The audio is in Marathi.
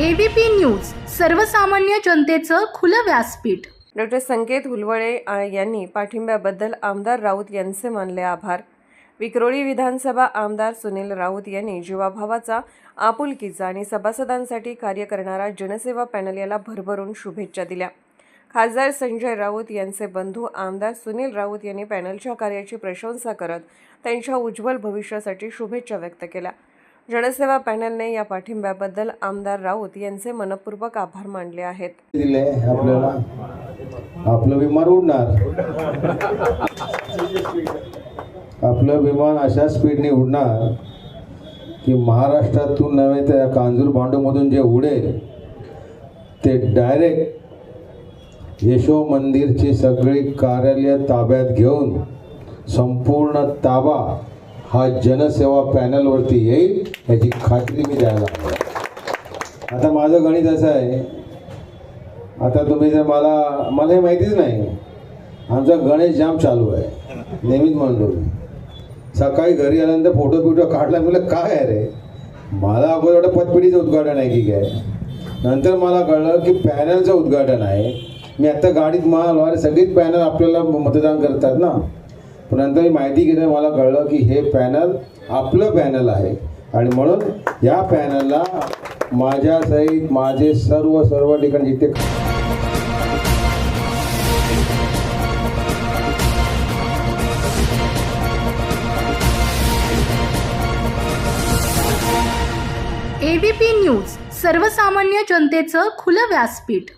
एबीपी न्यूज सर्वसामान्य जनतेचं खुलं व्यासपीठ. डॉक्टर संकेत हुलवळे यांनी पाठिंब्याबद्दल आमदार राऊत यांचे मानले आभार. विक्रोळी विधानसभा आमदार सुनील राऊत यांनी जीवाभावाचा आपुलकीचा आणि सभासदांसाठी कार्य करणारा जनसेवा पॅनल याला भरभरून शुभेच्छा दिल्या. खासदार संजय राऊत यांचे बंधू आमदार सुनील राऊत यांनी पॅनलच्या कार्याची प्रशंसा करत त्यांच्या उज्ज्वल भविष्यासाठी शुभेच्छा व्यक्त केल्या. जनसेवा पॅनलने या पाठिंब्याबद्दल आमदार राऊत यांचे मनपूर्वक आभार मानले आहेत. दिले आपल्याला. आपलं विमान उडणार. आपलं विमान अशा स्पीडने उडणार की महाराष्ट्रातून नव्हे तर कांजूर भांडूमधून जे उडेल ते डायरेक्ट यशो मंदिरची सगळी कार्यालय ताब्यात घेऊन संपूर्ण ताबा हा जनसेवा पॅनलवरती येईल याची खात्री मी द्यायला आता माझं गणित असं आहे आता तुम्ही जर मला मला हे माहितीच नाही आमचा गणेश जाम चालू आहे नेहमीच म्हणतो सकाळी घरी आल्यानंतर फोटो बिटो काढला म्हटलं काय आहे रे? मला अगोदर वाटतं पतपिढीचं उद्घाटन आहे की काय? नंतर मला कळलं की पॅनलचं उद्घाटन आहे. मी आत्ता गाडीत म्हणालो अरे सगळीच पॅनल आपल्याला मतदान करतात ना. पण नंतर मी माहिती घेणं मला कळलं की हे पॅनल आपलं पॅनल आहे. आणि म्हणून या पॅनलला माझ्यासहित माझे सर्व सर्व ठिकाणी जिथे एबीपी न्यूज सर्वसामान्य जनतेचं खुलं व्यासपीठ.